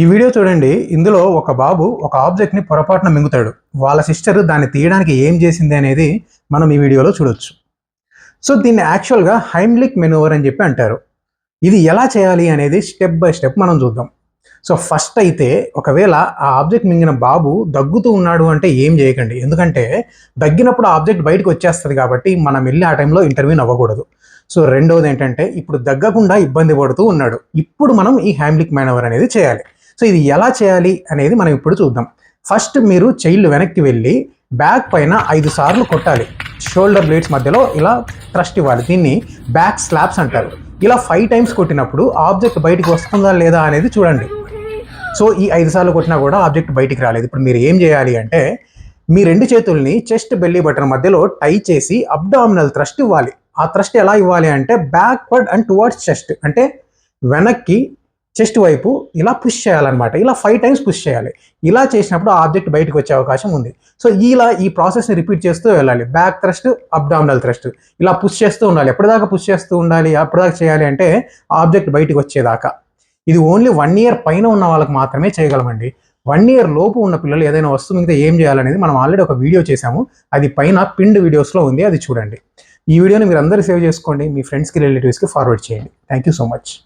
ఈ వీడియో చూడండి. ఇందులో ఒక బాబు ఒక ఆబ్జెక్ట్ని పొరపాటున మింగుతాడు. వాళ్ళ సిస్టర్ దాన్ని తీయడానికి ఏం చేసింది అనేది మనం ఈ వీడియోలో చూడొచ్చు. సో దీన్ని యాక్చువల్గా హైమ్లిక్ మెనూవర్ అని చెప్పి అంటారు. ఇది ఎలా చేయాలి అనేది స్టెప్ బై స్టెప్ మనం చూద్దాం. సో ఫస్ట్ అయితే ఒకవేళ ఆ ఆబ్జెక్ట్ మింగిన బాబు దగ్గుతూ ఉన్నాడు అంటే ఏం చేయకండి. ఎందుకంటే దగ్గినప్పుడు ఆ ఆబ్జెక్ట్ బయటకు వచ్చేస్తుంది కాబట్టి మనం వెళ్ళి ఆ టైంలో ఇంటర్వ్యూని అవ్వకూడదు. సో రెండవది ఏంటంటే ఇప్పుడు దగ్గకుండా ఇబ్బంది పడుతూ ఉన్నాడు. ఇప్పుడు మనం ఈ హ్యామ్లిక్ మేనవర్ అనేది చేయాలి. సో ఇది ఎలా చేయాలి అనేది మనం ఇప్పుడు చూద్దాం. ఫస్ట్ మీరు చైల్డ్ వెనక్కి వెళ్ళి బ్యాక్ పైన ఐదు సార్లు కొట్టాలి. షోల్డర్ బ్లేడ్స్ మధ్యలో ఇలా ట్రస్ట్ ఇవ్వాలి. దీన్ని బ్యాక్ స్లాబ్స్ అంటారు. ఇలా ఫైవ్ టైమ్స్ కొట్టినప్పుడు ఆబ్జెక్ట్ బయటికి వస్తుందా లేదా అనేది చూడండి. సో ఈ ఐదు సార్లు కొట్టినా కూడా ఆబ్జెక్ట్ బయటికి రాలేదు. ఇప్పుడు మీరు ఏం చేయాలి అంటే మీ రెండు చేతుల్ని చెస్ట్ బెల్లీ బటన్ మధ్యలో టై చేసి అబ్డామినల్ థ్రస్ట్ ఇవ్వాలి. ఆ థ్రస్ట్ ఎలా ఇవ్వాలి అంటే బ్యాక్వర్డ్ అండ్ టువర్డ్స్ చెస్ట్ అంటే వెనక్కి చెస్ట్ వైపు ఇలా పుష్ చేయాలన్నమాట. ఇలా ఫైవ్ టైమ్స్ పుష్ చేయాలి. ఇలా చేసినప్పుడు ఆ ఆబ్జెక్ట్ బయటకు వచ్చే అవకాశం ఉంది. సో ఇలా ఈ ప్రాసెస్ని రిపీట్ చేస్తూ వెళ్ళాలి. బ్యాక్ థ్రస్ట్ అబ్డామినల్ థ్రస్ట్ ఇలా పుష్ చేస్తూ ఉండాలి. ఎప్పటిదాకా పుష్ చేస్తూ ఉండాలి? ఎప్పటిదాకా చేయాలి అంటే ఆబ్జెక్ట్ బయటకు వచ్చేదాకా. ఇది ఓన్లీ వన్ ఇయర్ పైన ఉన్న వాళ్ళకి మాత్రమే చేయగలమండి. వన్ ఇయర్ లోపు ఉన్న పిల్లలు ఏదైనా వస్తువు మీద ఏం చేయాలనేది మనం ఆల్రెడీ ఒక వీడియో చేశాము. అది పైన పిండ్ వీడియోస్లో ఉంది. అది చూడండి. ఈ వీడియోని మీరు అందరూ సేవ్ చేసుకోండి. మీ ఫ్రెండ్స్కి రిలేటివ్స్కి ఫార్వర్డ్ చేయండి. Thank you so much